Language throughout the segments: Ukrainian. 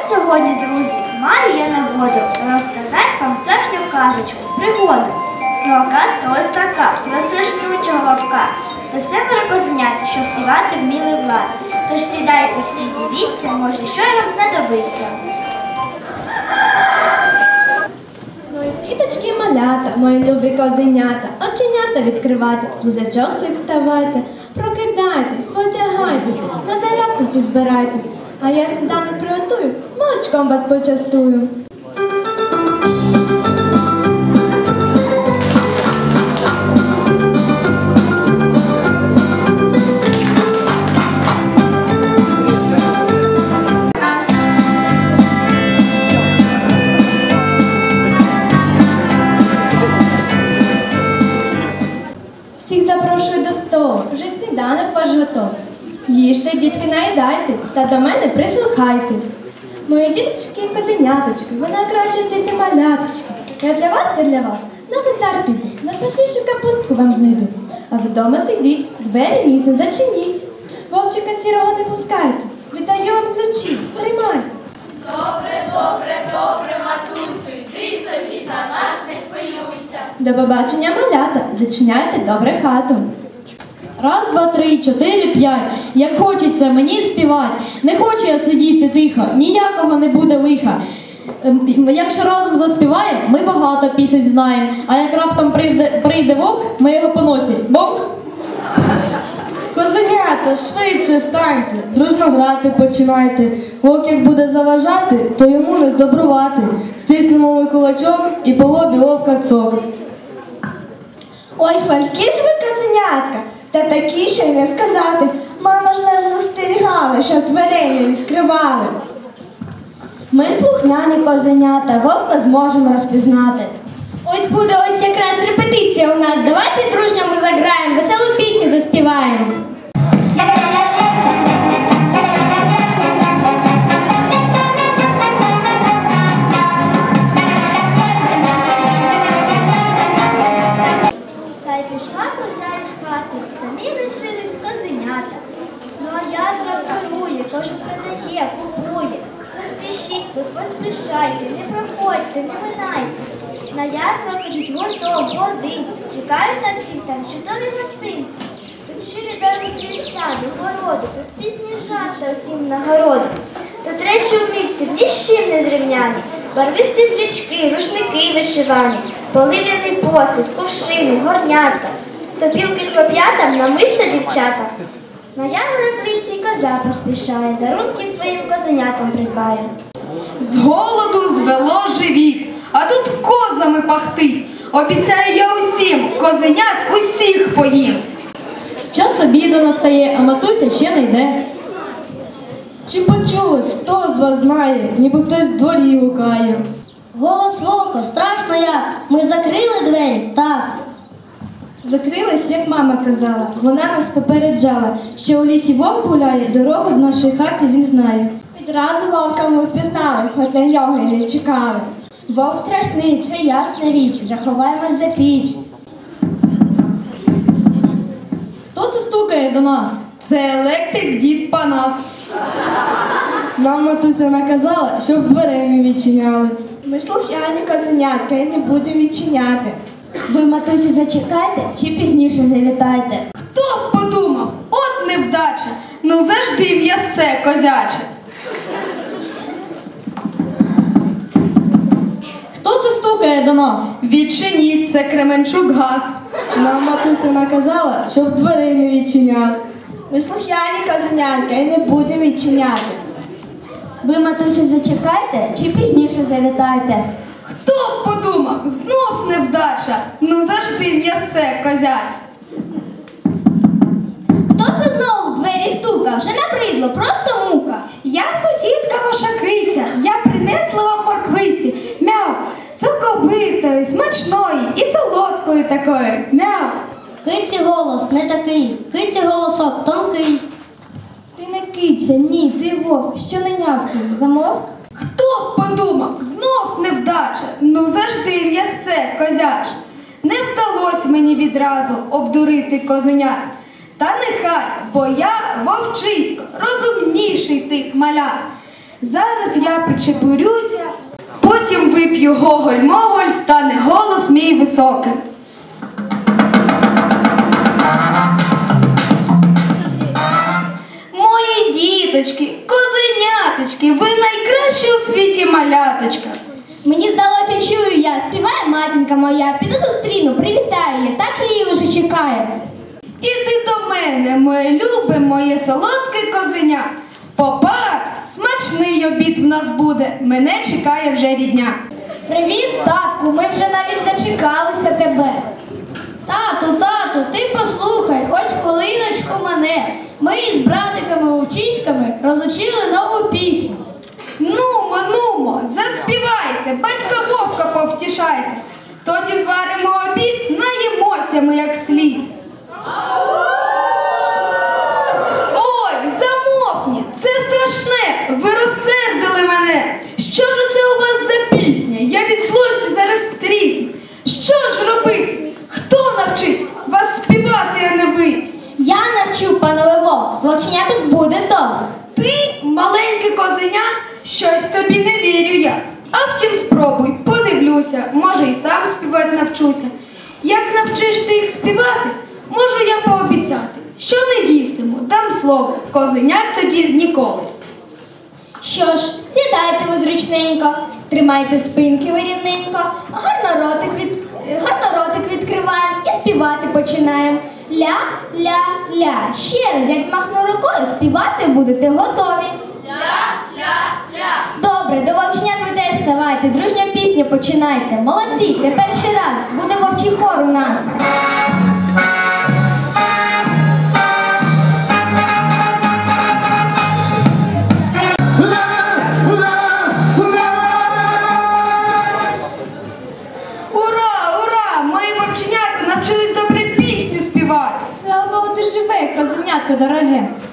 от сьогодні, друзі, маю я нагоду розказати вам страшну казочку, пригоду. Ну, а казка ось така, про страшнючого вовка та семеро козенят, що співати вміли влад. Тож сідайте всі, дивіться, може, що й вам знадобиться. Мої діточки малята, мої любі козенята, оченята відкривайте, лузачок всіх вставайте, прокидайтесь, потягайтесь, на зарядку всі збирайтесь, а я сніданок приготую, молочком вас почастую. Всіх запрошую до столу, вже сніданок ваш готовий. Їжте, дітки, наїдайтесь та до мене прислухайтесь. Мої діточки і козеняточки, ви найкращі ті маляточки. Я для вас, я для вас на базар піду, найсмачнішу капустку вам знайду. А ви вдома сидіть, двері місяць зачиніть. Вовчика сірого не пускайте, віддаю вам ключі, тримайте. Добре, добре, добре, матусю, йди собі за нас не хвилюйся. До побачення малята, зачиняйте добре хату. Раз, два, три, чотири, п'ять. Як хочеться мені співати, не хочу я сидіти тихо, ніякого не буде лиха. Ем, Якщо разом заспіваємо, ми багато пісень знаємо. А як раптом прийде, прийде вовк, ми його по носі. Бонк! Козенята, швидше станьте, дружно грати починайте. Вовк як буде заважати, то йому не здобрувати. Стиснемо ми кулачок і по лобі вовка цок. Ой, фальки ж ви козенятка, та такі ще не сказати. Мама ж нас застерігала, щоб дверей не відкривали. Ми слухняні козенята, вовка зможемо розпізнати. Ось буде ось якраз репетиція у нас. Давайте дружньо ми заграємо, веселу пісню заспіваємо. Поспішайте, не проходьте, не минайте. На ярмарку йдуть гуртом, годинці, чекають на всіх там чудові гостинці. Тут щирі дарують ліса, до городу, тут пісні жарти усім нагороду. Тут речі у мітці ні з чим не зрівняні. Барвисті зрічки, рушники вишивані, полив'яний посуд, кувшини, горнятка. Сопілки хлоп'ятам, намисто дівчата. На ярмарок лісі коза поспішає, дарунки своїм козенятам придбає. З голоду звело живіт, а тут козами пахтить. Обіцяю я усім, козенят усіх поїм. Час обіду настає, а матуся ще не йде. Чи почулось, хто з вас знає, ніби хтось в дворі гукає. Голос вовка, страшно як. Ми закрили двері? Так. Закрилась, як мама казала. Вона нас попереджала, що у лісі вовк гуляє, дорогу до нашої хати він знає. Відразу вовка ми впізнали, хоч на нього й не чекали. Вовк страшний, це ясна річ, заховаємось за піч. Хто це стукає до нас? Це електрик дід Панас. Нам матуся наказала, щоб дверей не відчиняли. Ми слухняні козенятка і не будемо відчиняти. Ви, матусі, зачекайте чи пізніше завітайте. Хто б подумав? От невдача. Ну завжди м'ясце козяче. Хто це стукає до нас? Відчиніть, це Кременчук газ. Нам матуся наказала, щоб дверей не відчиняли. Ми слухняні козенятка і не будемо відчиняти. Ви, матусі, зачекайте чи пізніше завітайте. Хто б подумав? Знов невдача. Ну завжди м'ясце козяче. Хто це знову в двері стука? Вже набридло, просто мука. Я сусідка ваша криця, я принесла вам морквиці. Соковитої, смачної і солодкої такої. Мяу. Киці голос не такий, киці голосок тонкий. Ти не киця, ні, ти вовк, що не нявкаєш, замовк? Хто б подумав? Знов невдача. Ну завжди м'ясце козяче. Не вдалося мені відразу обдурити козенят. Та нехай, бо я вовчисько, розумніший тих малят. Зараз я причепурюся, потім вип'ю гоголь-моголь, стане голос мій високий. Мої діточки, козеняточки, ви найкращі у світі маляточка. Мені здалося, чую я, співає матінка моя, піду зустріну, привітаю я, так її уже чекаю. Іди до мене, моє любе, моє солодке козеня. Попавсь, смачний обід в нас буде, мене чекає вже рідня. Привіт, татку, ми вже навіть зачекалися тебе. Тату, тату, ти послухай, ось хвилиночку мене. Ми із братиками вовчиськами розучили нову пісню. Нумо, нумо, заспівайте, батька вовка повтішайте. Тоді зваримо обід, наїмося ми як слід. Ой, замовкніть, це страшне, ви розсердили мене. Що ж це у вас за пісня? Я від злості зараз трісну. Що ж робити? Хто навчить вас співати, а не вить? Я навчу панове вовк, з буде добре. Ти, маленьке козеня, щось тобі не вірю я. А втім, спробуй, подивлюся, може і сам співати навчуся. Як навчиш ти їх співати, можу я пообіцяти, що не їстиму, дам слово, козенят тоді ніколи. Що ж, сідайте ви зручненько, тримайте спинки ви рівненько, гарно ротик, від... гарно ротик відкриваємо і співати починаємо. Ля, ля, ля. Ще раз, як змахну рукою, співати будете готові. Ля-ля-ля. Добре, до вовченят ви теж ставайте, дружню пісню починайте. Молодці, тепер ще раз, буде вовчий хор у нас.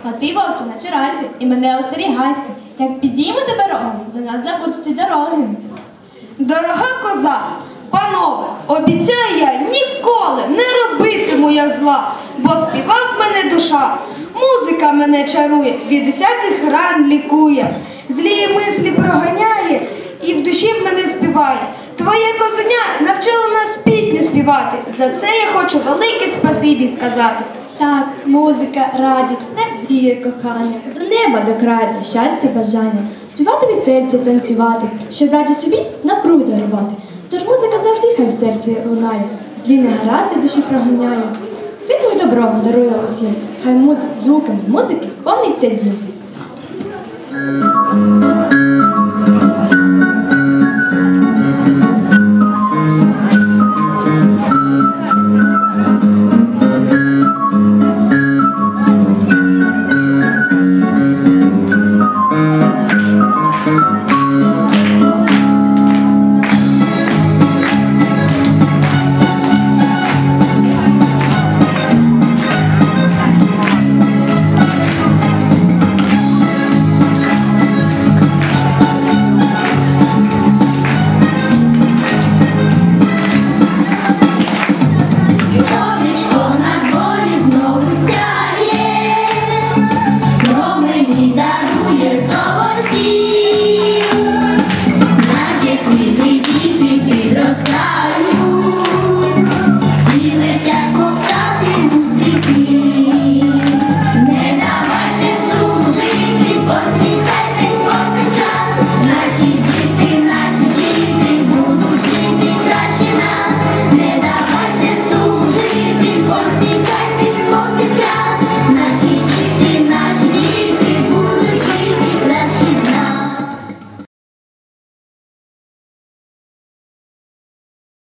А ти, вовче, на черзі, і мене остерігайся. Як підіймо до дороги, до нас забудьте дороги. Дорога коза, панове, обіцяю я ніколи не робитиму я зла, бо співав мене душа, музика мене чарує, від усяких ран лікує, злі мислі проганяє і в душі в мене співає. Твоє козеня навчило нас пісню співати. За це я хочу велике спасибі сказати. Так, музика, радість, радіє кохання, до неба до краю, до щастя, бажання, співати від серця, танцювати, щоб раді собі напруги дарувати. Тож музика завжди хай в серці лунає, злі негаразди душі проганяє. Світло і добро дарує усім, хай музик звуками музики повниться дім.